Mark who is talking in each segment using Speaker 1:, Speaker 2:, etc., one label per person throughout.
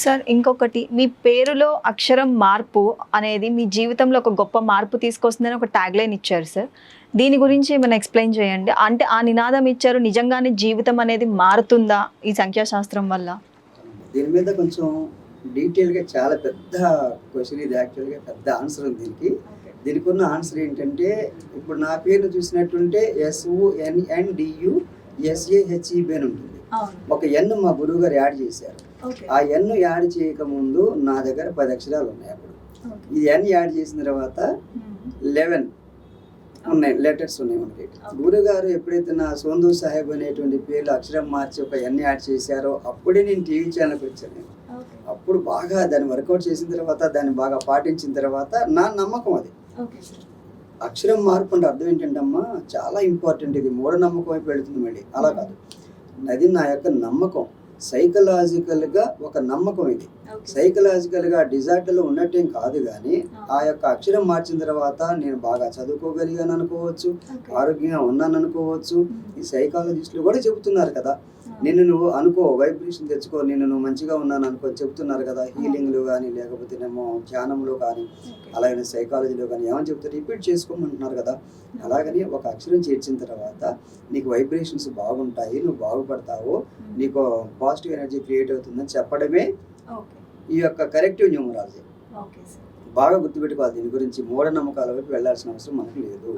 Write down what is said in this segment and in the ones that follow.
Speaker 1: Sir ఇంకొకటి మీ పేరులో అక్షరం మార్పు అనేది మీ జీవితంలో ఒక గొప్ప మార్పు తీసుకొస్తుందని ఒక ట్యాగ్ లైన్ ఇచ్చారు సార్. దీని గురించి ఏమైనా ఎక్స్ప్లెయిన్ చేయండి. అంటే ఆ నినాదం ఇచ్చారు నిజంగానే జీవితం అనేది మారుతుందా ఈ సంఖ్యాశాస్త్రం వల్ల?
Speaker 2: దీని మీద కొంచెం డీటెయిల్గా చాలా పెద్ద క్వశ్చన్ ఇది. యాక్చువల్గా పెద్ద ఆన్సర్ ఉంది దీనికి. దీనికి ఉన్న ఆన్సర్ ఏంటంటే ఇప్పుడు నా పేరు చూసినట్టుంటే ఎస్ఓఎన్ఎన్డియు ఎస్ఏహెచ్ఈబి అని ఉంటుంది. ఒక ఎన్ మా గురువు గారు యాడ్ చేశారు. ఆ ఎన్ యాడ్ చేయకముందు నా దగ్గర పది అక్షరాలు ఉన్నాయి అప్పుడు. ఈ ఎన్ యాడ్ చేసిన తర్వాత లెవెన్ ఉన్నాయి లెటర్స్ ఉన్నాయి మనకి. గురుగారు ఎప్పుడైతే నా సోందు సాహెబ్ అనేటువంటి పేర్లు అక్షరం మార్చి ఒక ఎన్ యాడ్ చేశారో అప్పుడే నేను టీవీ ఛానల్కి వచ్చాను నేను. అప్పుడు బాగా దాన్ని వర్కౌట్ చేసిన తర్వాత దాన్ని బాగా పాటించిన తర్వాత నా నమ్మకం అది. అక్షరం మార్పు అంటే అర్థం ఏంటంటే అమ్మా చాలా ఇంపార్టెంట్ ఇది. మూఢనమ్మకం వైపు వెళుతుంది మళ్ళీ. అలా కాదు. అది నా యొక్క నమ్మకం. సైకలాజికల్గా ఒక నమ్మకం ఇది. సైకలాజికల్గా డిజార్టర్లో ఉన్నట్టేం కాదు కానీ ఆ. యొక్క అక్షరం మార్చిన తర్వాత నేను బాగా చదువుకోగలిగాను అనుకోవచ్చు ఆరోగ్యంగా ఉన్నాను అనుకోవచ్చు. ఈ సైకాలజిస్టులు కూడా చెబుతున్నారు కదా నిన్ను నువ్వు అనుకో వైబ్రేషన్ తెచ్చుకో నిన్ను నువ్వు మంచిగా ఉన్నాను అనుకో చెప్తున్నారు కదా హీలింగ్లు కానీ లేకపోతేనేమో ధ్యానంలో కానీ అలాగనే సైకాలజీలో కానీ ఏమని చెప్తారు రిపీట్ చేసుకోమంటున్నారు కదా. అలాగని ఒక అక్షరం చేర్చిన తర్వాత నీకు వైబ్రేషన్స్ బాగుంటాయి నువ్వు బాగుపడతావు నీకు పాజిటివ్ ఎనర్జీ క్రియేట్ అవుతుందని చెప్పడమే ఈ యొక్క కరెక్టివ్ న్యూమరాలజీ. బాగా గుర్తుపెట్టుకోవాలి దీని గురించి మూఢనమ్మకాల వైపు వెళ్ళాల్సిన అవసరం మనకు లేదు.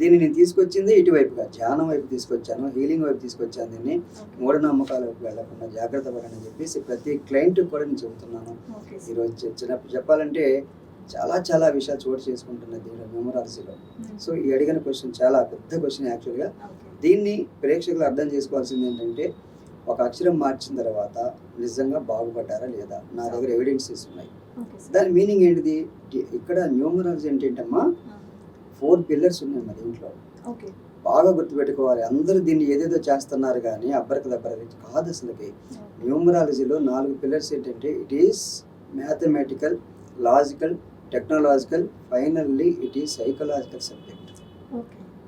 Speaker 2: దీన్ని నేను తీసుకొచ్చింది ఇటువైపుగా ధ్యానం వైపు తీసుకొచ్చాను హీలింగ్ వైపు తీసుకొచ్చాను దీన్ని. మూఢనమ్మకాల వైపు వెళ్ళకుండా జాగ్రత్త పడని చెప్పేసి ప్రతి క్లయింట్ కూడా నేను చెబుతున్నాను. ఈరోజు చిన్నప్పుడు చెప్పాలంటే చాలా చాలా విషయాలు చోటు చేసుకుంటున్నాయి దీనిలో న్యూమరాలజీలో. సో ఈ అడిగిన క్వశ్చన్ చాలా పెద్ద క్వశ్చన్ యాక్చువల్గా. దీన్ని ప్రేక్షకులు అర్థం చేసుకోవాల్సింది ఏంటంటే ఒక అక్షరం మార్చిన తర్వాత నిజంగా బాగుపడ్డారా లేదా? నా దగ్గర ఎవిడెన్సెస్ ఉన్నాయి. దాని మీనింగ్ ఏంటిది? ఇక్కడ న్యూమరాలజీ ఏంటమ్మా ఫోర్ పిల్లర్స్ ఉన్నాయి మరి ఇంట్లో. బాగా గుర్తుపెట్టుకోవాలి. అందరూ దీన్ని ఏదేదో చేస్తున్నారు కానీ అబ్బరికి దబ్బరికి కాదు అసలుకి. న్యూమరాలజీలో నాలుగు పిల్లర్స్ ఏంటంటే it is mathematical logical technological finally it is psychological subject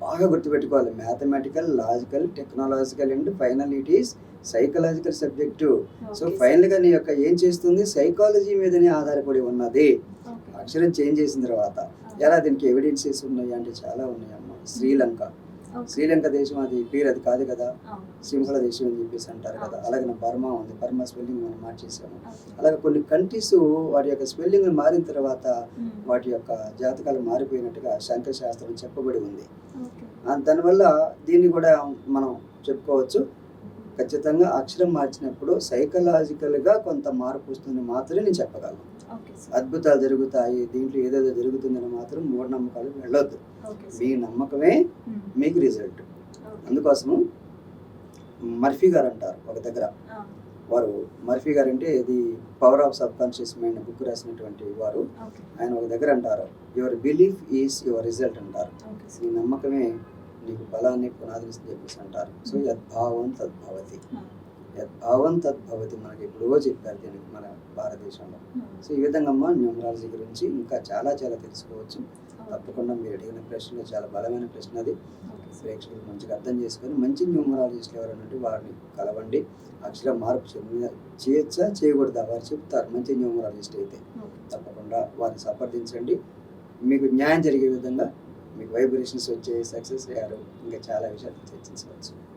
Speaker 2: బాగా గుర్తుపెట్టుకోవాలి. Mathematical logical technological and final it is psychological subject so ఫైనల్గా నీ యొక్క ఏం చేస్తుంది? సైకాలజీ మీదనే ఆధారపడి ఉన్నది. అక్షరం చేంజ్ చేసిన తర్వాత. ఎలా దీనికి ఎవిడెన్సెస్ ఉన్నాయి అంటే చాలా ఉన్నాయమ్మా. శ్రీలంక. శ్రీలంక దేశం అది పేరు అది కాదు కదా. సింహళ దేశం అని చెప్పేసి అంటారు కదా. అలాగే బర్మా ఉంది. బర్మా స్పెల్లింగ్ మనం మార్చేసాము. అలాగే కొన్ని కంట్రీస్ వాటి యొక్క స్పెల్లింగ్ మారిన తర్వాత వాటి యొక్క జాతకాలు మారిపోయినట్టుగా శాస్త్రం చెప్పబడి ఉంది. దానివల్ల దీన్ని కూడా మనం చెప్పుకోవచ్చు. ఖచ్చితంగా అక్షరం మార్చినప్పుడు సైకలాజికల్గా కొంత మార్పు వస్తుంది మాత్రమే నేను చెప్పగలను. అద్భుతాలు జరుగుతాయి దీంట్లో ఏదేదో జరుగుతుందని మాత్రం మూఢనమ్మకాలు వెళ్ళొద్దు. మీ నమ్మకమే మీకు రిజల్ట్ అందుకోసము మర్ఫీ గారు అంటారు ఒక దగ్గర. వారు మర్ఫీ గారు అంటే ఇది power of subconscious mind book రాసినటువంటి వారు. ఆయన ఒక దగ్గర అంటారు your belief is your result అంటారు. నీ నమ్మకమే నీకు బలాన్ని పునాదిని చెప్పేసి అంటారు. సో యద్భావం తద్భవతి. యద్భావం తద్భవతి మనకి ఎప్పుడో చెప్పారు దీనికి మన భారతదేశంలో. సో ఈ విధంగా అమ్మ న్యూమరాలజీ గురించి ఇంకా చాలా చాలా తెలుసుకోవచ్చు. తప్పకుండా మీరు అడిగిన ప్రశ్న చాలా బలమైన ప్రశ్న అది. ప్రేక్షకులు మంచిగా అర్థం చేసుకొని మంచి న్యూమరాలజిస్టులు ఎవరైనా ఉంటే వారిని కలవండి. అక్షర మార్పు చెందిన- చేయొచ్చా చేయకూడదా వారు చెప్తారు. మంచి న్యూమరాలజిస్ట్ అయితే. తప్పకుండా వారిని సంప్రదించండి. మీకు న్యాయం జరిగే విధంగా మీకు వైబ్రేషన్స్ వచ్చే సక్సెస్ అయ్యారు. ఇంకా చాలా విషయాలు చర్చించవచ్చు.